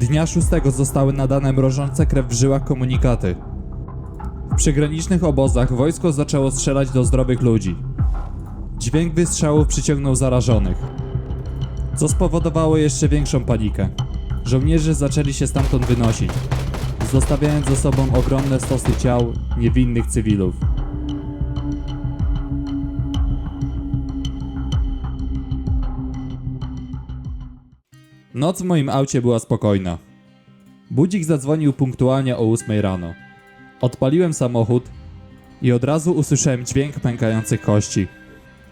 Dnia 6 zostały nadane mrożące krew w żyłach komunikaty. W przygranicznych obozach wojsko zaczęło strzelać do zdrowych ludzi. Dźwięk wystrzałów przyciągnął zarażonych, co spowodowało jeszcze większą panikę. Żołnierze zaczęli się stamtąd wynosić, zostawiając za sobą ogromne stosy ciał niewinnych cywilów. Noc w moim aucie była spokojna. Budzik zadzwonił punktualnie o 8 rano. Odpaliłem samochód i od razu usłyszałem dźwięk pękających kości.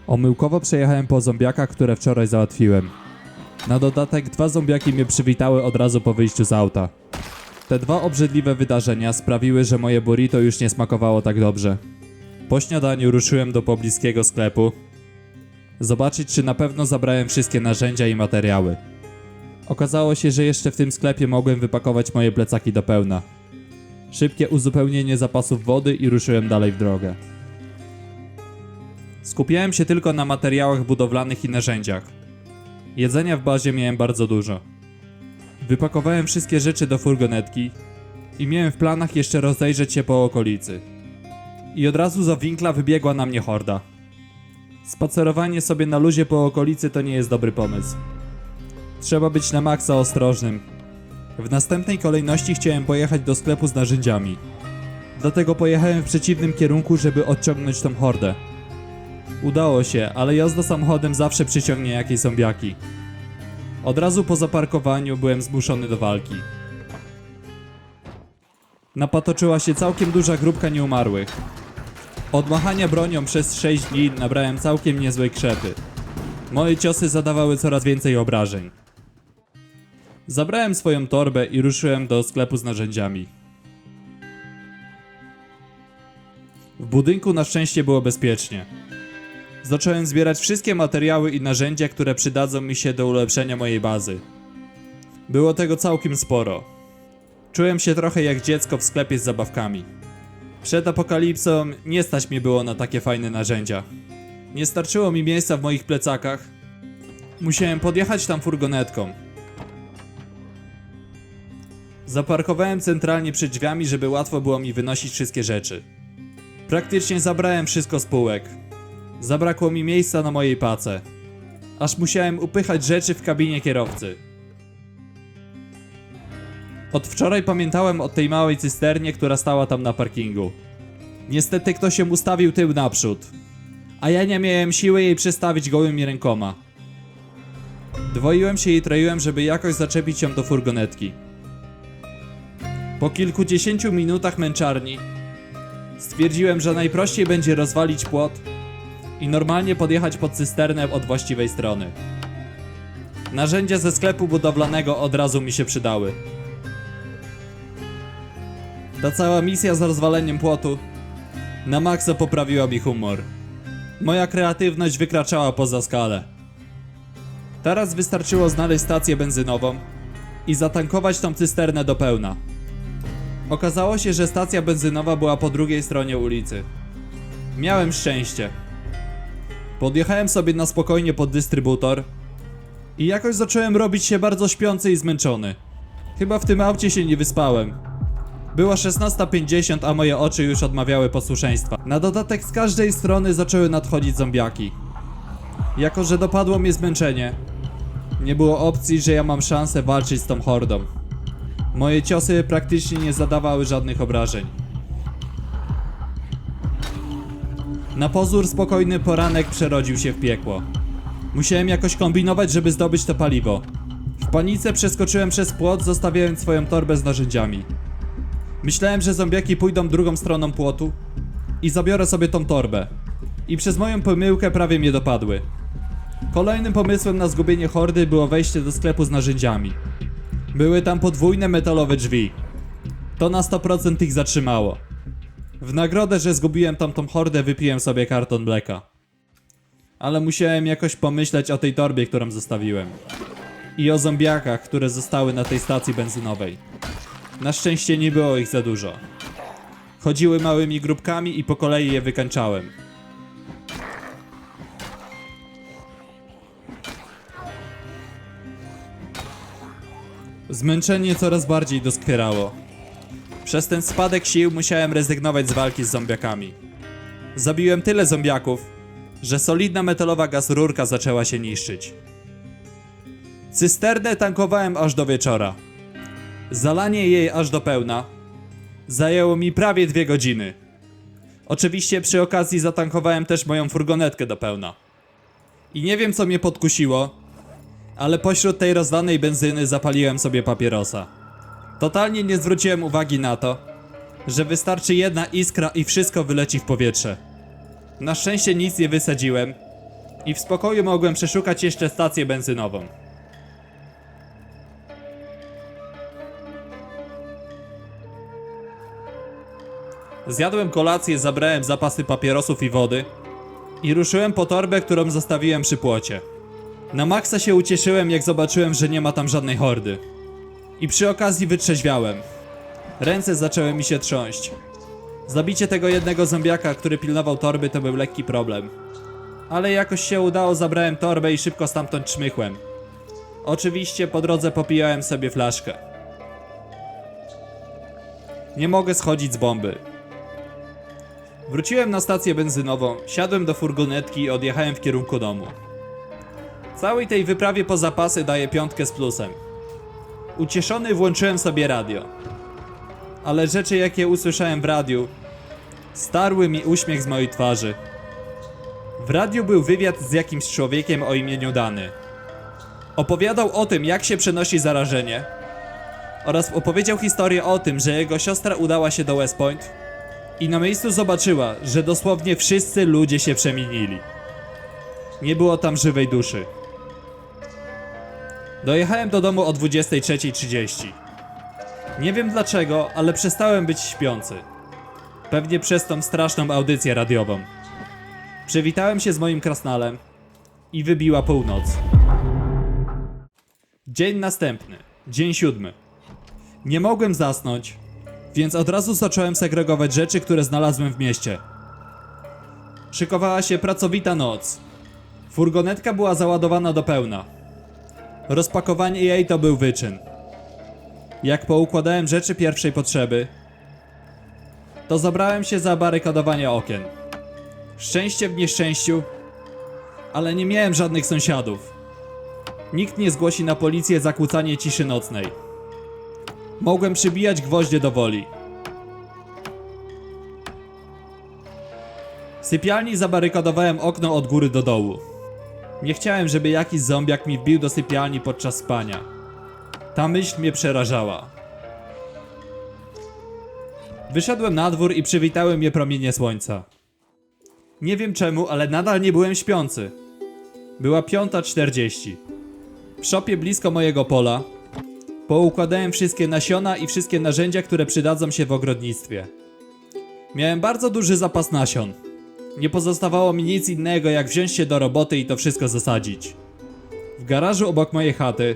Omyłkowo przejechałem po zombiakach, które wczoraj załatwiłem. Na dodatek dwa zombiaki mnie przywitały od razu po wyjściu z auta. Te dwa obrzydliwe wydarzenia sprawiły, że moje burrito już nie smakowało tak dobrze. Po śniadaniu ruszyłem do pobliskiego sklepu. Zobaczyć, czy na pewno zabrałem wszystkie narzędzia i materiały. Okazało się, że jeszcze w tym sklepie mogłem wypakować moje plecaki do pełna. Szybkie uzupełnienie zapasów wody i ruszyłem dalej w drogę. Skupiałem się tylko na materiałach budowlanych i narzędziach. Jedzenia w bazie miałem bardzo dużo. Wypakowałem wszystkie rzeczy do furgonetki i miałem w planach jeszcze rozejrzeć się po okolicy. I od razu za winkla wybiegła na mnie horda. Spacerowanie sobie na luzie po okolicy to nie jest dobry pomysł. Trzeba być na maksa ostrożnym. W następnej kolejności chciałem pojechać do sklepu z narzędziami. Dlatego pojechałem w przeciwnym kierunku, żeby odciągnąć tą hordę. Udało się, ale jazda samochodem zawsze przyciągnie jakieś zombiaki. Od razu po zaparkowaniu byłem zmuszony do walki. Napatoczyła się całkiem duża grupka nieumarłych. Od machania bronią przez 6 dni nabrałem całkiem niezłej krzepy. Moje ciosy zadawały coraz więcej obrażeń. Zabrałem swoją torbę i ruszyłem do sklepu z narzędziami. W budynku na szczęście było bezpiecznie. Zacząłem zbierać wszystkie materiały i narzędzia, które przydadzą mi się do ulepszenia mojej bazy. Było tego całkiem sporo. Czułem się trochę jak dziecko w sklepie z zabawkami. Przed apokalipsą nie stać mi było na takie fajne narzędzia. Nie starczyło mi miejsca w moich plecakach. Musiałem podjechać tam furgonetką. Zaparkowałem centralnie przed drzwiami, żeby łatwo było mi wynosić wszystkie rzeczy. Praktycznie zabrałem wszystko z półek. Zabrakło mi miejsca na mojej pace. Aż musiałem upychać rzeczy w kabinie kierowcy. Od wczoraj pamiętałem o tej małej cysternie, która stała tam na parkingu. Niestety ktoś się ustawił tył naprzód, a ja nie miałem siły jej przestawić gołymi rękoma. Dwoiłem się i troiłem, żeby jakoś zaczepić ją do furgonetki. Po kilkudziesięciu minutach męczarni stwierdziłem, że najprościej będzie rozwalić płot i normalnie podjechać pod cysternę od właściwej strony. Narzędzia ze sklepu budowlanego od razu mi się przydały. Ta cała misja z rozwaleniem płotu na maksa poprawiła mi humor. Moja kreatywność wykraczała poza skalę. Teraz wystarczyło znaleźć stację benzynową i zatankować tą cysternę do pełna. Okazało się, że stacja benzynowa była po drugiej stronie ulicy. Miałem szczęście. Podjechałem sobie na spokojnie pod dystrybutor i jakoś zacząłem robić się bardzo śpiący i zmęczony. Chyba w tym aucie się nie wyspałem. Była 16.50, a moje oczy już odmawiały posłuszeństwa. Na dodatek z każdej strony zaczęły nadchodzić zombiaki. Jako, że dopadło mnie zmęczenie, nie było opcji, że ja mam szansę walczyć z tą hordą. Moje ciosy praktycznie nie zadawały żadnych obrażeń. Na pozór spokojny poranek przerodził się w piekło. Musiałem jakoś kombinować, żeby zdobyć to paliwo. W panice przeskoczyłem przez płot, zostawiając swoją torbę z narzędziami. Myślałem, że zombiaki pójdą drugą stroną płotu i zabiorę sobie tą torbę. I przez moją pomyłkę prawie mnie dopadły. Kolejnym pomysłem na zgubienie hordy było wejście do sklepu z narzędziami. Były tam podwójne metalowe drzwi. To na 100% ich zatrzymało. W nagrodę, że zgubiłem tamtą hordę, wypiłem sobie karton Blacka. Ale musiałem jakoś pomyśleć o tej torbie, którą zostawiłem. I o zombiakach, które zostały na tej stacji benzynowej. Na szczęście nie było ich za dużo. Chodziły małymi grupkami i po kolei je wykańczałem. Zmęczenie coraz bardziej doskwierało. Przez ten spadek sił musiałem rezygnować z walki z zombiakami. Zabiłem tyle zombiaków, że solidna metalowa gazrurka zaczęła się niszczyć. Cysternę tankowałem aż do wieczora. Zalanie jej aż do pełna zajęło mi prawie dwie godziny. Oczywiście przy okazji zatankowałem też moją furgonetkę do pełna. I nie wiem co mnie podkusiło, ale pośród tej rozdanej benzyny zapaliłem sobie papierosa. Totalnie nie zwróciłem uwagi na to, że wystarczy jedna iskra i wszystko wyleci w powietrze. Na szczęście nic nie wysadziłem i w spokoju mogłem przeszukać jeszcze stację benzynową. Zjadłem kolację, zabrałem zapasy papierosów i wody i ruszyłem po torbę, którą zostawiłem przy płocie. Na maksa się ucieszyłem, jak zobaczyłem, że nie ma tam żadnej hordy. I przy okazji wytrzeźwiałem. Ręce zaczęły mi się trząść. Zabicie tego jednego zombiaka, który pilnował torby, to był lekki problem. Ale jakoś się udało, zabrałem torbę i szybko stamtąd czmychłem. Oczywiście po drodze popijałem sobie flaszkę. Nie mogę schodzić z bomby. Wróciłem na stację benzynową, siadłem do furgonetki i odjechałem w kierunku domu. Całej tej wyprawie po zapasy daję piątkę z plusem. Ucieszony włączyłem sobie radio. Ale rzeczy jakie usłyszałem w radiu starły mi uśmiech z mojej twarzy. W radiu był wywiad z jakimś człowiekiem o imieniu Dany. Opowiadał o tym, jak się przenosi zarażenie oraz opowiedział historię o tym, że jego siostra udała się do West Point i na miejscu zobaczyła, że dosłownie wszyscy ludzie się przemienili. Nie było tam żywej duszy. Dojechałem do domu o 23.30. Nie wiem dlaczego, ale przestałem być śpiący. Pewnie przez tą straszną audycję radiową. Przywitałem się z moim krasnalem i wybiła północ. Dzień następny, dzień siódmy. Nie mogłem zasnąć, więc od razu zacząłem segregować rzeczy, które znalazłem w mieście. Szykowała się pracowita noc. Furgonetka była załadowana do pełna. Rozpakowanie jej to był wyczyn. Jak poukładałem rzeczy pierwszej potrzeby, to zabrałem się za barykadowanie okien. Szczęście w nieszczęściu, ale nie miałem żadnych sąsiadów. Nikt nie zgłosi na policję zakłócanie ciszy nocnej. Mogłem przybijać gwoździe do woli. W sypialni zabarykadowałem okno od góry do dołu. Nie chciałem, żeby jakiś zombiak mi wbił do sypialni podczas spania. Ta myśl mnie przerażała. Wyszedłem na dwór i przywitały mnie promienie słońca. Nie wiem czemu, ale nadal nie byłem śpiący. Była 5.40. W szopie blisko mojego pola poukładałem wszystkie nasiona i wszystkie narzędzia, które przydadzą się w ogrodnictwie. Miałem bardzo duży zapas nasion. Nie pozostawało mi nic innego, jak wziąć się do roboty i to wszystko zasadzić. W garażu obok mojej chaty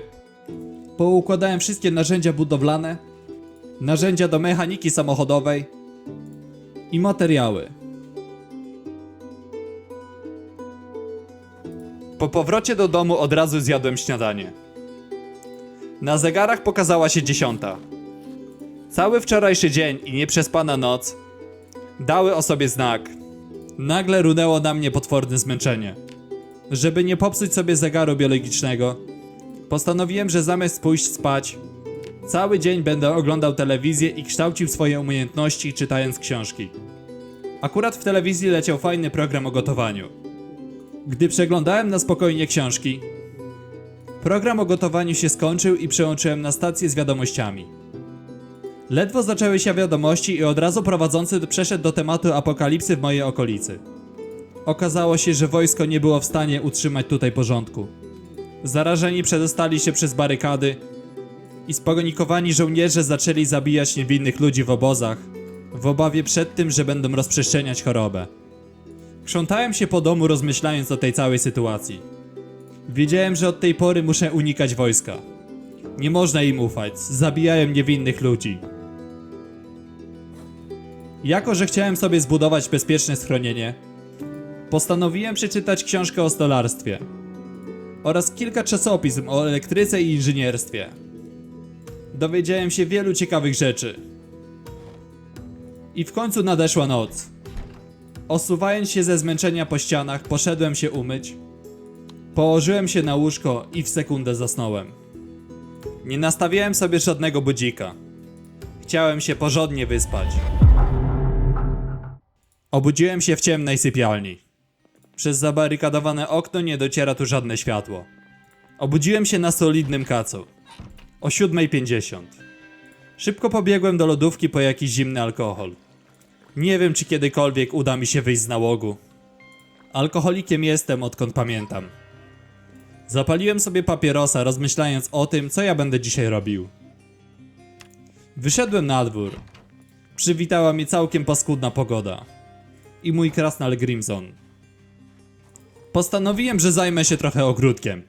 poukładałem wszystkie narzędzia budowlane, narzędzia do mechaniki samochodowej i materiały. Po powrocie do domu od razu zjadłem śniadanie. Na zegarach pokazała się dziesiąta. Cały wczorajszy dzień i nieprzespana noc dały o sobie znak. Nagle runęło na mnie potworne zmęczenie. Żeby nie popsuć sobie zegaru biologicznego, postanowiłem, że zamiast pójść spać, cały dzień będę oglądał telewizję i kształcił swoje umiejętności czytając książki. Akurat w telewizji leciał fajny program o gotowaniu. Gdy przeglądałem na spokojnie książki, program o gotowaniu się skończył i przełączyłem na stację z wiadomościami. Ledwo zaczęły się wiadomości i od razu prowadzący przeszedł do tematu apokalipsy w mojej okolicy. Okazało się, że wojsko nie było w stanie utrzymać tutaj porządku. Zarażeni przedostali się przez barykady i spogonikowani żołnierze zaczęli zabijać niewinnych ludzi w obozach, w obawie przed tym, że będą rozprzestrzeniać chorobę. Krzątałem się po domu rozmyślając o tej całej sytuacji. Wiedziałem, że od tej pory muszę unikać wojska. Nie można im ufać, zabijają niewinnych ludzi. Jako, że chciałem sobie zbudować bezpieczne schronienie, postanowiłem przeczytać książkę o stolarstwie oraz kilka czasopism o elektryce i inżynierstwie. Dowiedziałem się wielu ciekawych rzeczy. I w końcu nadeszła noc. Osuwając się ze zmęczenia po ścianach, poszedłem się umyć. Położyłem się na łóżko i w sekundę zasnąłem. Nie nastawiałem sobie żadnego budzika. Chciałem się porządnie wyspać. Obudziłem się w ciemnej sypialni. Przez zabarykadowane okno nie dociera tu żadne światło. Obudziłem się na solidnym kacu. O 7.50. Szybko pobiegłem do lodówki po jakiś zimny alkohol. Nie wiem, czy kiedykolwiek uda mi się wyjść z nałogu. Alkoholikiem jestem odkąd pamiętam. Zapaliłem sobie papierosa, rozmyślając o tym, co ja będę dzisiaj robił. Wyszedłem na dwór. Przywitała mnie całkiem paskudna pogoda. I mój krasnal Grimson. Postanowiłem, że zajmę się trochę ogródkiem.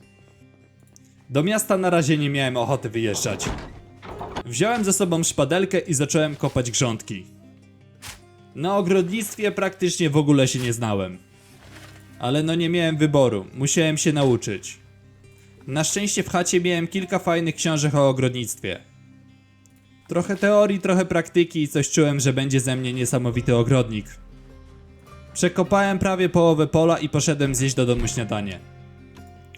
Do miasta na razie nie miałem ochoty wyjeżdżać. Wziąłem ze sobą szpadelkę i zacząłem kopać grządki. Na ogrodnictwie praktycznie w ogóle się nie znałem. Ale no nie miałem wyboru, musiałem się nauczyć. Na szczęście w chacie miałem kilka fajnych książek o ogrodnictwie. Trochę teorii, trochę praktyki i coś czułem, że będzie ze mnie niesamowity ogrodnik. Przekopałem prawie połowę pola i poszedłem zjeść do domu śniadanie.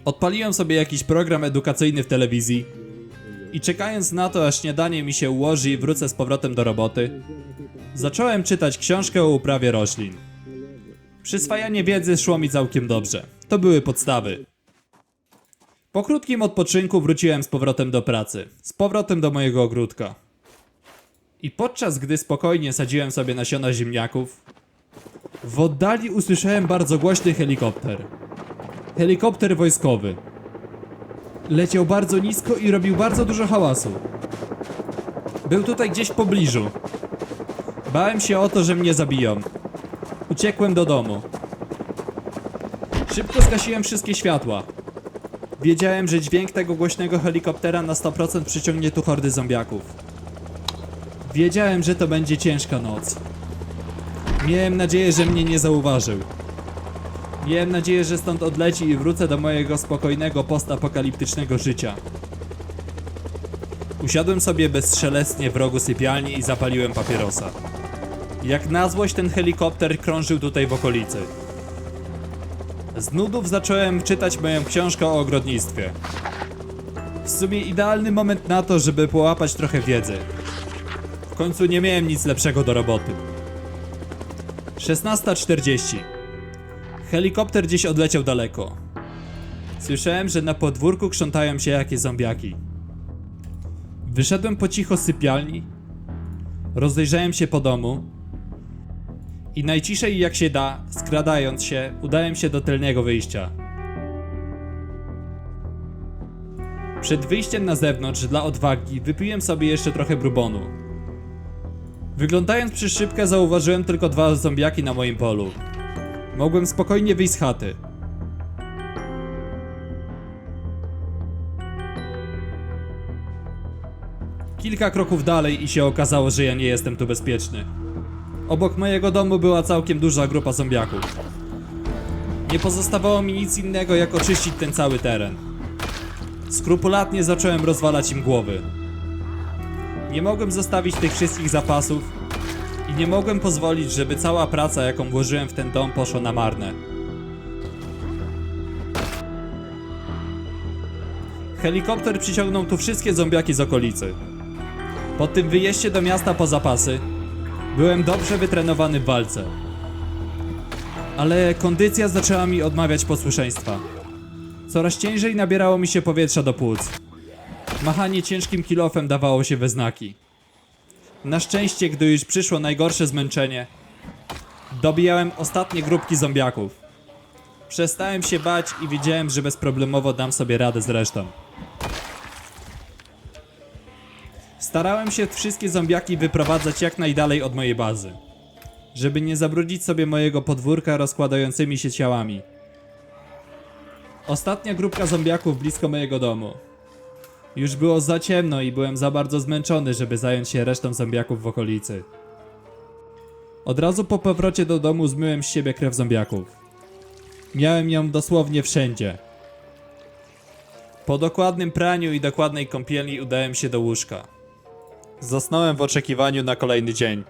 Odpaliłem sobie jakiś program edukacyjny w telewizji i czekając na to, aż śniadanie mi się ułoży i wrócę z powrotem do roboty, zacząłem czytać książkę o uprawie roślin. Przyswajanie wiedzy szło mi całkiem dobrze. To były podstawy. Po krótkim odpoczynku wróciłem z powrotem do pracy. Z powrotem do mojego ogródka. I podczas gdy spokojnie sadziłem sobie nasiona ziemniaków, w oddali usłyszałem bardzo głośny helikopter. Helikopter wojskowy. Leciał bardzo nisko i robił bardzo dużo hałasu. Był tutaj gdzieś w pobliżu. Bałem się o to, że mnie zabiją. Uciekłem do domu. Szybko zgasiłem wszystkie światła. Wiedziałem, że dźwięk tego głośnego helikoptera na 100% przyciągnie tu hordy zombiaków. Wiedziałem, że to będzie ciężka noc. Miałem nadzieję, że mnie nie zauważył. Miałem nadzieję, że stąd odleci i wrócę do mojego spokojnego postapokaliptycznego życia. Usiadłem sobie bezszelestnie w rogu sypialni i zapaliłem papierosa. Jak na złość ten helikopter krążył tutaj w okolicy. Z nudów zacząłem czytać moją książkę o ogrodnictwie. W sumie idealny moment na to, żeby połapać trochę wiedzy. W końcu nie miałem nic lepszego do roboty. 16.40 Helikopter gdzieś odleciał daleko. Słyszałem, że na podwórku krzątają się jakieś zombiaki. Wyszedłem po cicho z sypialni, rozejrzałem się po domu i najciszej jak się da, skradając się, udałem się do tylnego wyjścia. Przed wyjściem na zewnątrz dla odwagi wypiłem sobie jeszcze trochę brubonu. Wyglądając przez szybkę zauważyłem tylko dwa zombiaki na moim polu. Mogłem spokojnie wyjść z chaty. Kilka kroków dalej i się okazało, że ja nie jestem tu bezpieczny. Obok mojego domu była całkiem duża grupa zombiaków. Nie pozostawało mi nic innego jak oczyścić ten cały teren. Skrupulatnie zacząłem rozwalać im głowy. Nie mogłem zostawić tych wszystkich zapasów i nie mogłem pozwolić, żeby cała praca, jaką włożyłem w ten dom, poszła na marne. Helikopter przyciągnął tu wszystkie zombiaki z okolicy. Po tym wyjeździe do miasta po zapasy, byłem dobrze wytrenowany w walce. Ale kondycja zaczęła mi odmawiać posłuszeństwa. Coraz ciężej nabierało mi się powietrza do płuc. Machanie ciężkim kilofem dawało się we znaki. Na szczęście, gdy już przyszło najgorsze zmęczenie, dobijałem ostatnie grupki zombiaków. Przestałem się bać i wiedziałem, że bezproblemowo dam sobie radę z resztą. Starałem się wszystkie zombiaki wyprowadzać jak najdalej od mojej bazy, żeby nie zabrudzić sobie mojego podwórka rozkładającymi się ciałami. Ostatnia grupka zombiaków blisko mojego domu. Już było za ciemno i byłem za bardzo zmęczony, żeby zająć się resztą zombiaków w okolicy. Od razu po powrocie do domu zmyłem z siebie krew zombiaków. Miałem ją dosłownie wszędzie. Po dokładnym praniu i dokładnej kąpieli udałem się do łóżka. Zasnąłem w oczekiwaniu na kolejny dzień.